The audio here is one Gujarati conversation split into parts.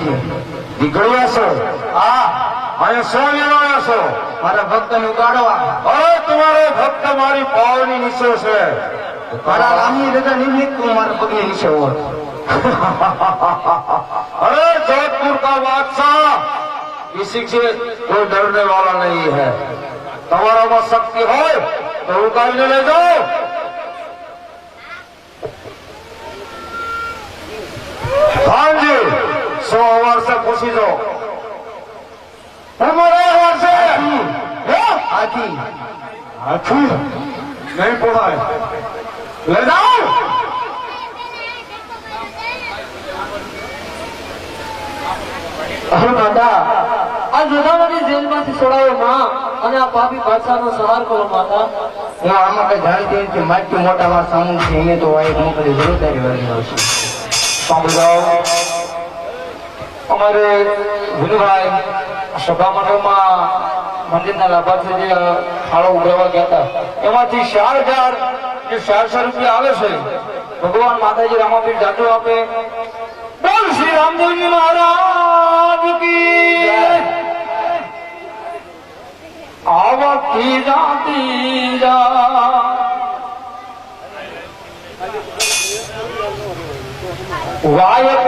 નથી. નીકળ્યા છો? હા. અહીંયા સો નિર્ણયો છો? મારા ભક્ત ને ઉગાડવા. અરે તમારો ભક્ત મારી પાવની નીચો છે. મારા રામની રજા નિમિત્ત તું મારા પગની નીચે હોત અરે જોધપુર કા બાદશાહ! કિસી છે કોઈ ડરને વાળા નહીં હૈ. તમારામાં શક્તિ હોય તો ઉગાડીને લઈ જાઓ. से પૂછી દો. તમારા અવાર से હે? આથી હાથી નહીં પોસાય લઈ જાઓ. અરે માતા આ જુદાવાની જેલમાંથી છોડાવો માં અને આ પાપી બાદશાહનો સહાર કરો માતા. હું આમાં કઈ જાણતી નથી માટી મોટા માં સામું છે એને તો વાય મોકલી જવાબદારી વાળી આવશે. સાંભળી જાઓ. અમારે વિનુભાઈ સભા મંડળમાં મંદિરના લાભાર્થી જે ફાળો ઉગાડવા ગયા હતા. એમાંથી ચાર હજાર જે ચારસો રૂપિયા આવે છે, ભગવાન માતાજી રામાપીર જાદુ આપે. બોલ શ્રી રામદેવજી મહારાજ કી આવા તીજા તીજા વાયક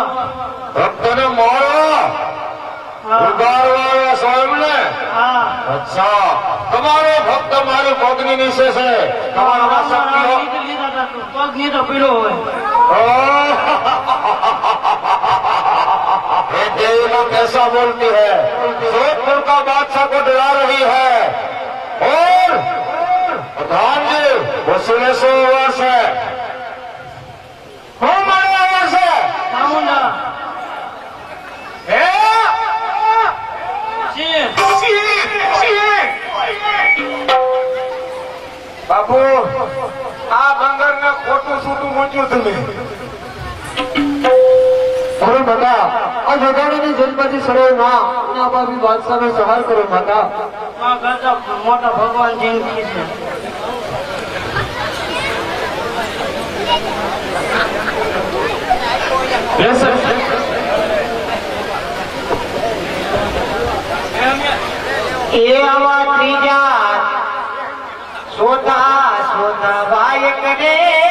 ભક્તને મળવા ભક્તને મોળો હા ઉગારવા છો એમને હા અચ્છા તમારો ભક્ત મારી પગની નીચે છે તમારા શક્તિઓ લીધા લીધા તા તું. પગ નહીં તો પીળો હોય ये देवी लोग कैसा बोलती है जोधपुर का बादशाह को डरा रही है और प्रधान जी वो सिलेश्वर वर्ष है બાપુ આ બંગાર ને ખોટું છૂટું મૂક્યું તમે. અરે માતા આ માં અને બાબી બાદશાહનો સહાર કરો માતા. મોટા ભગવાન જિંદગી છે. એ આવા ત્રીજા સોતા સોના વાયક રે